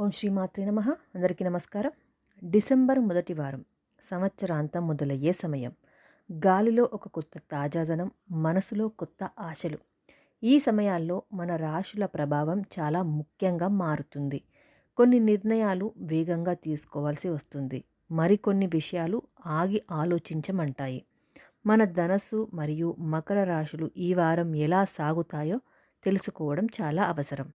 ఓం శ్రీ మాత్రి నమ. అందరికీ నమస్కారం. డిసెంబర్ మొదటి వారం సంవత్సరాంతం మొదలయ్యే సమయం. గాలిలో ఒక కొత్త తాజాదనం మనసులో కొత్త ఆశలు. ఈ సమయాల్లో మన రాశుల ప్రభావం చాలా ముఖ్యంగా మారుతుంది. కొన్ని నిర్ణయాలు వేగంగా తీసుకోవాల్సి వస్తుంది. మరికొన్ని విషయాలు ఆగి ఆలోచించమంటాయి. మన ధనస్సు మరియు మకర రాశులు ఈ వారం ఎలా సాగుతాయో తెలుసుకోవడం చాలా అవసరం.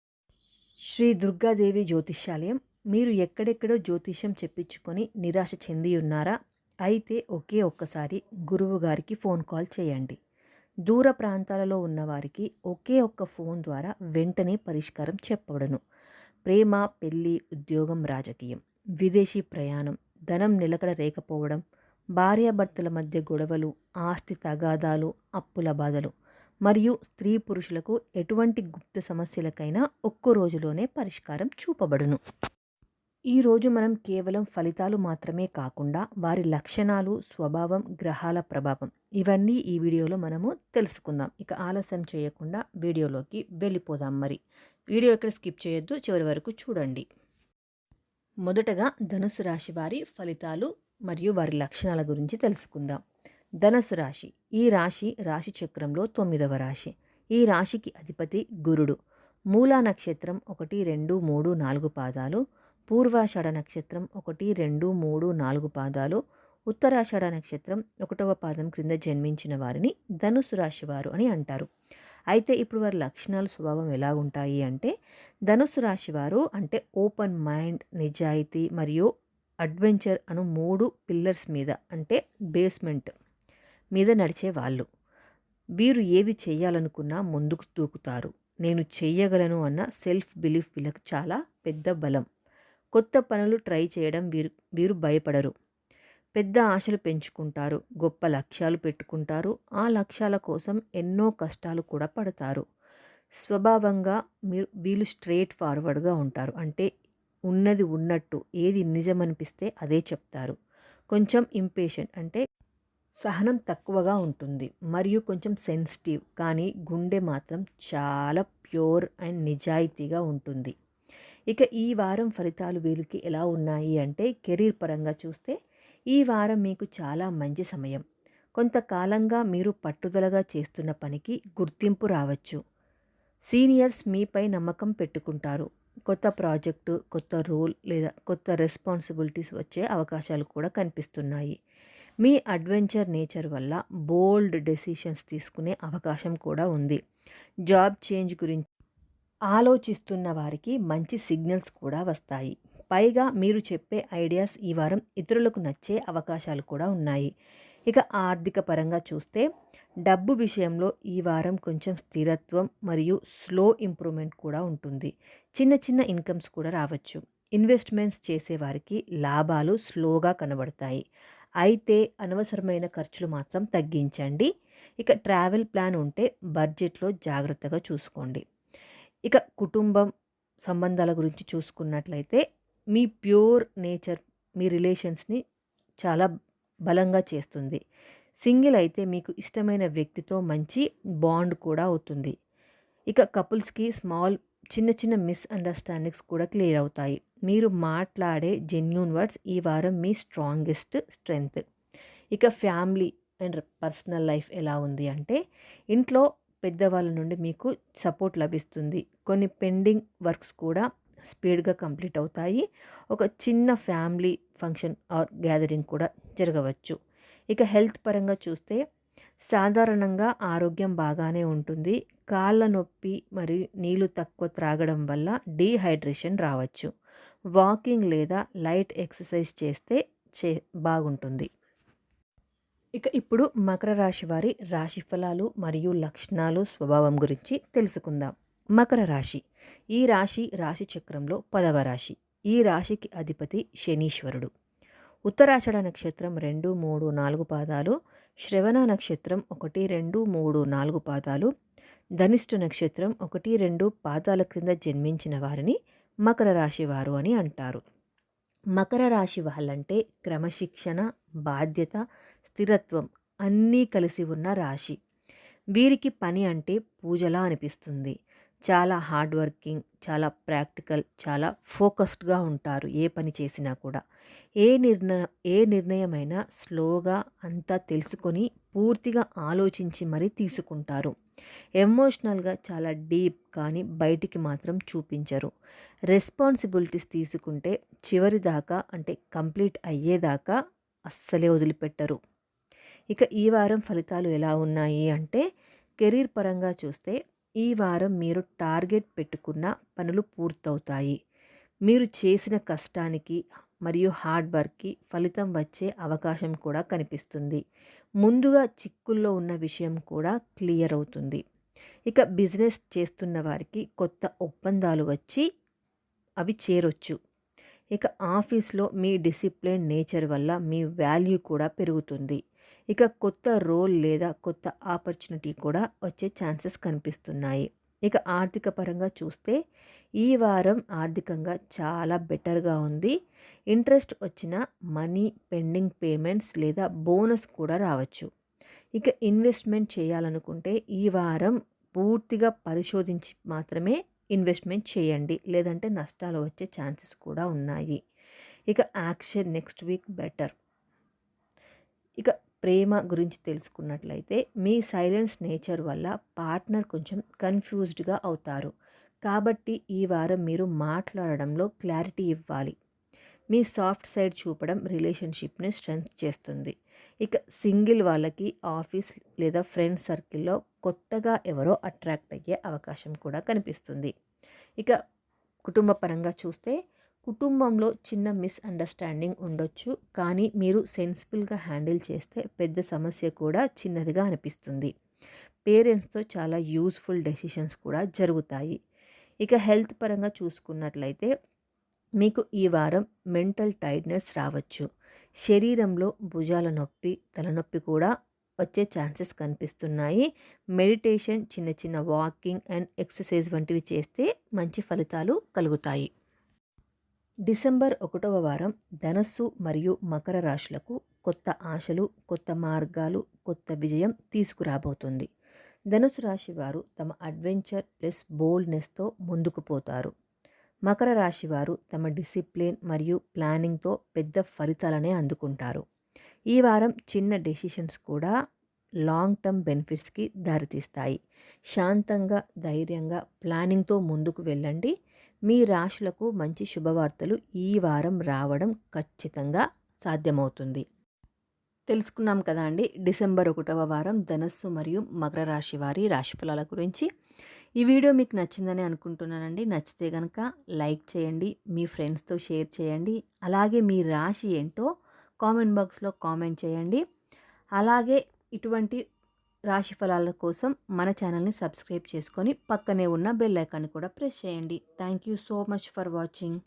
శ్రీ దుర్గాదేవి జ్యోతిష్యాలయం. మీరు ఎక్కడెక్కడో జ్యోతిష్యం చెప్పించుకొని నిరాశ చెంది ఉన్నారా అయితే ఒకే ఒక్కసారి గురువు గారికి ఫోన్ కాల్ చేయండి. దూర ప్రాంతాలలో ఉన్నవారికి ఒకే ఒక్క ఫోన్ ద్వారా వెంటనే పరిష్కారం చెప్పబడను. ప్రేమ పెళ్ళి ఉద్యోగం రాజకీయం విదేశీ ప్రయాణం ధనం నిలకడ రేకపోవడం భార్యాభర్తల మధ్య గొడవలు ఆస్తి తగాదాలు అప్పుల బాధలు మరియు స్త్రీ పురుషులకు ఎటువంటి గుప్త సమస్యలకైనా ఒక్కో రోజులోనే పరిష్కారం చూపబడును. ఈరోజు మనం కేవలం ఫలితాలు మాత్రమే కాకుండా వారి లక్షణాలు స్వభావం గ్రహాల ప్రభావం ఇవన్నీ ఈ వీడియోలో మనము తెలుసుకుందాం. ఇక ఆలస్యం చేయకుండా వీడియోలోకి వెళ్ళిపోదాం మరి. వీడియో ఇక్కడ స్కిప్ చేయొద్దు చివరి వరకు చూడండి. మొదటగా ధనుసు రాశి వారి ఫలితాలు మరియు వారి లక్షణాల గురించి తెలుసుకుందాం. ధనసు రాశి. ఈ రాశి రాశి చక్రంలో తొమ్మిదవ రాశి. ఈ రాశికి అధిపతి గురుడు. మూలా నక్షత్రం ఒకటి రెండు మూడు నాలుగు పాదాలు. పూర్వాషాఢ నక్షత్రం ఒకటి రెండు మూడు నాలుగు పాదాలు. ఉత్తరాషాఢ నక్షత్రం ఒకటవ పాదం క్రింద జన్మించిన వారిని ధనుసు రాశి వారు అని అంటారు. అయితే ఇప్పుడు వారి లక్షణాలు స్వభావం ఎలా ఉంటాయి అంటే ధనుసు రాశి వారు అంటే ఓపెన్ మైండ్ నిజాయితీ మరియు అడ్వెంచర్ అను మూడు పిల్లర్స్ మీద అంటే బేస్మెంట్. మీద నడిచే వాళ్ళు. వీరు ఏది చేయాలనుకున్నా ముందుకు దూకుతారు. నేను చెయ్యగలను అన్న సెల్ఫ్ బిలీఫ్ వీళ్ళకి చాలా పెద్ద బలం. కొత్త పనులు ట్రై చేయడం వీరు వీరు భయపడరు. పెద్ద ఆశలు పెంచుకుంటారు. గొప్ప లక్ష్యాలు పెట్టుకుంటారు. ఆ లక్ష్యాల కోసం ఎన్నో కష్టాలు కూడా పడతారు. స్వభావంగా మీరు వీళ్ళు స్ట్రేట్ ఫార్వర్డ్గా ఉంటారు. అంటే ఉన్నది ఉన్నట్టు ఏది నిజమనిపిస్తే అదే చెప్తారు. కొంచెం ఇంపేషెంట్ అంటే సహనం తక్కువగా ఉంటుంది. మరియు కొంచెం సెన్సిటివ్ కానీ గుండె మాత్రం చాలా ప్యూర్ అండ్ నిజాయితీగా ఉంటుంది. ఇక ఈ వారం ఫలితాలు వీరికి ఎలా ఉన్నాయి అంటే కెరీర్ పరంగా చూస్తే ఈ వారం మీకు చాలా మంచి సమయం. కొంతకాలంగా మీరు పట్టుదలగా చేస్తున్న పనికి గుర్తింపు రావచ్చు. సీనియర్స్ మీపై నమ్మకం పెట్టుకుంటారు. కొత్త ప్రాజెక్టు కొత్త రోల్ లేదా కొత్త రెస్పాన్సిబిలిటీస్ వచ్చే అవకాశాలు కూడా కనిపిస్తున్నాయి. మీ అడ్వెంచర్ నేచర్ వల్ల బోల్డ్ డెసిషన్స్ తీసుకునే అవకాశం కూడా ఉంది. జాబ్ చేంజ్ గురించి ఆలోచిస్తున్న వారికి మంచి సిగ్నల్స్ కూడా వస్తాయి. పైగా మీరు చెప్పే ఐడియాస్ ఈ వారం ఇతరులకు నచ్చే అవకాశాలు కూడా ఉన్నాయి. ఇక ఆర్థిక పరంగా చూస్తే డబ్బు విషయంలో ఈ వారం కొంచెం స్థిరత్వం మరియు స్లో ఇంప్రూవ్మెంట్ కూడా ఉంటుంది. చిన్న చిన్న ఇన్కమ్స్ కూడా రావచ్చు. ఇన్వెస్ట్మెంట్స్ చేసేవారికి లాభాలు స్లోగా కనబడతాయి. అయితే అనవసరమైన ఖర్చులు మాత్రం తగ్గించండి. ఇక ట్రావెల్ ప్లాన్ ఉంటే బడ్జెట్లో జాగ్రత్తగా చూసుకోండి. ఇక కుటుంబం సంబంధాల గురించి చూసుకున్నట్లయితే మీ ప్యూర్ నేచర్ మీ రిలేషన్స్ని చాలా బలంగా చేస్తుంది. సింగిల్ అయితే మీకు ఇష్టమైన వ్యక్తితో మంచి బాండ్ కూడా అవుతుంది. ఇక కపుల్స్కి స్మాల్ చిన్న చిన్న మిస్అండర్స్టాండింగ్స్ కూడా క్లియర్ అవుతాయి. మీరు మాట్లాడే జెన్యున్ వర్డ్స్ ఈ వారం మీ స్ట్రాంగెస్ట్ స్ట్రెంగ్త్ ఇక ఫ్యామిలీ అండ్ పర్సనల్ లైఫ్ ఎలా ఉంది అంటే ఇంట్లో పెద్దవాళ్ళ నుండి మీకు సపోర్ట్ లభిస్తుంది. కొన్ని పెండింగ్ వర్క్స్ కూడా స్పీడ్గా కంప్లీట్ అవుతాయి. ఒక చిన్న ఫ్యామిలీ ఫంక్షన్ ఆర్ గ్యాదరింగ్ కూడా జరగవచ్చు. ఇక హెల్త్ పరంగా చూస్తే సాధారణంగా ఆరోగ్యం బాగానే ఉంటుంది. కాళ్ళ నొప్పి మరియు నీళ్ళు తక్కువ త్రాగడం వల్ల డీహైడ్రేషన్ రావచ్చు. వాకింగ్ లేదా లైట్ ఎక్సర్సైజ్ చేస్తే చే బాగుంటుంది. ఇక ఇప్పుడు మకర రాశి వారి రాశి ఫలాలు మరియు లక్షణాలు స్వభావం గురించి తెలుసుకుందాం. మకర రాశి. ఈ రాశి రాశి చక్రంలో పదవ రాశి. ఈ రాశికి అధిపతి శనీశ్వరుడు. ఉత్తరాషాఢ నక్షత్రం రెండు మూడు నాలుగు పాదాలు శ్రవణ నక్షత్రం ఒకటి రెండు మూడు నాలుగు పాదాలు. ధనిష్ఠ నక్షత్రం ఒకటి రెండు పాదాల క్రింద జన్మించిన వారిని మకర రాశి వారు అని అంటారు. మకర రాశి వాళ్ళంటే క్రమశిక్షణ బాధ్యత స్థిరత్వం అన్నీ కలిసి ఉన్న రాశి. వీరికి పని అంటే పూజలా అనిపిస్తుంది. చాలా హార్డ్ వర్కింగ్ చాలా ప్రాక్టికల్ చాలా ఫోకస్డ్గా ఉంటారు ఏ పని చేసినా కూడా. ఏ నిర్ణయం ఏ నిర్ణయమైనా స్లోగా అంతా తెలుసుకొని పూర్తిగా ఆలోచించి మరీ తీసుకుంటారు. ఎమోషనల్గా చాలా డీప్ కానీ బయటికి మాత్రం చూపించరు. రెస్పాన్సిబిలిటీస్ తీసుకుంటే చివరి దాకా అంటే కంప్లీట్ అయ్యేదాకా అస్సలే వదిలిపెట్టరు. ఇక ఈ వారం ఫలితాలు ఎలా ఉన్నాయి అంటే కెరీర్ పరంగా చూస్తే ఈ వారం మీరు టార్గెట్ పెట్టుకున్న పనులు పూర్తవుతాయి. మీరు చేసిన కష్టానికి మరియు హార్డ్ వర్క్కి ఫలితం వచ్చే అవకాశం కూడా కనిపిస్తుంది. ముందుగా చిక్కుల్లో ఉన్న విషయం కూడా క్లియర్ అవుతుంది. ఇక బిజినెస్ చేస్తున్న వారికి కొత్త ఒప్పందాలు వచ్చి అవి చేరొచ్చు. ఇక ఆఫీస్లో మీ డిసిప్లిన్ నేచర్ వల్ల మీ వాల్యూ కూడా పెరుగుతుంది. ఇక కొత్త రోల్ లేదా కొత్త ఆపర్చునిటీ కూడా వచ్చే ఛాన్సెస్ కనిపిస్తున్నాయి. ఇక ఆర్థిక పరంగా చూస్తే ఈ వారం ఆర్థికంగా చాలా బెటర్గా ఉంది. ఇంట్రెస్ట్ వచ్చిన మనీ పెండింగ్ పేమెంట్స్ లేదా బోనస్ కూడా రావచ్చు. ఇక ఇన్వెస్ట్మెంట్ చేయాలనుకుంటే ఈ వారం పూర్తిగా పరిశోధించి మాత్రమే ఇన్వెస్ట్మెంట్ చేయండి. లేదంటే నష్టాలు వచ్చే ఛాన్సెస్ కూడా ఉన్నాయి. ఇక యాక్షన్ నెక్స్ట్ వీక్ బెటర్. ఇక ప్రేమ గురించి తెలుసుకున్నట్లయితే మీ సైలెన్స్ నేచర్ వల్ల పార్ట్నర్ కొంచెం కన్ఫ్యూజ్డ్గా అవుతారు. కాబట్టి ఈ వారం మీరు మాట్లాడడంలో క్లారిటీ ఇవ్వాలి. మీ సాఫ్ట్ సైడ్ చూపడం రిలేషన్షిప్ని స్ట్రెంత్ చేస్తుంది. ఇక సింగిల్ వాళ్ళకి ఆఫీస్ లేదా ఫ్రెండ్స్ సర్కిల్లో కొత్తగా ఎవరో అట్రాక్ట్ అయ్యే అవకాశం కూడా కనిపిస్తుంది. ఇక కుటుంబ పరంగా చూస్తే కుటుంబంలో చిన్న మిస్అండర్స్టాండింగ్ ఉండొచ్చు కానీ మీరు సెన్సిబుల్గా హ్యాండిల్ చేస్తే పెద్ద సమస్య కూడా చిన్నదిగా అనిపిస్తుంది. పేరెంట్స్తో చాలా యూస్ఫుల్ డెసిషన్స్ కూడా జరుగుతాయి. ఇక హెల్త్ పరంగా చూసుకున్నట్లయితే మీకు ఈ వారం మెంటల్ టైర్డ్నెస్ రావచ్చు. శరీరంలో భుజాల నొప్పి తలనొప్పి కూడా వచ్చే ఛాన్సెస్ కనిపిస్తున్నాయి. మెడిటేషన్ చిన్న చిన్న వాకింగ్ అండ్ ఎక్సర్సైజ్ వంటివి చేస్తే మంచి ఫలితాలు కలుగుతాయి. డిసెంబర్ ఒకటవ వారం ధనస్సు మరియు మకర రాశులకు కొత్త ఆశలు కొత్త మార్గాలు కొత్త విజయం తీసుకురాబోతుంది. ధనుసు రాశి వారు తమ అడ్వెంచర్ ప్లస్ బోల్డ్నెస్తో ముందుకు పోతారు. మకర రాశి వారు తమ డిసిప్లిన్ మరియు ప్లానింగ్తో పెద్ద ఫలితాలనే అందుకుంటారు. ఈ వారం చిన్న డెసిషన్స్ కూడా లాంగ్ టర్మ్ బెనిఫిట్స్కి దారితీస్తాయి. శాంతంగా ధైర్యంగా ప్లానింగ్తో ముందుకు వెళ్ళండి. మీ రాశులకు మంచి శుభవార్తలు ఈ వారం రావడం ఖచ్చితంగా సాధ్యమవుతుంది. తెలుసుకున్నాం కదా అండి డిసెంబర్ ఒకటవ వారం ధనస్సు మరియు మకర రాశి వారి రాశిఫలాల గురించి. ఈ వీడియో మీకు నచ్చిందని అనుకుంటున్నానండి. నచ్చితే కనుక లైక్ చేయండి మీ ఫ్రెండ్స్తో షేర్ చేయండి అలాగే మీ రాశి ఏంటో కామెంట్ బాక్స్లో కామెంట్ చేయండి. అలాగే ఇటువంటి రాశి ఫలాల కోసం మన ఛానల్ని సబ్స్క్రైబ్ చేసుకొని పక్కనే ఉన్న బెల్ ఐకాన్ని కూడా ప్రెస్ చేయండి. Thank you so much for watching.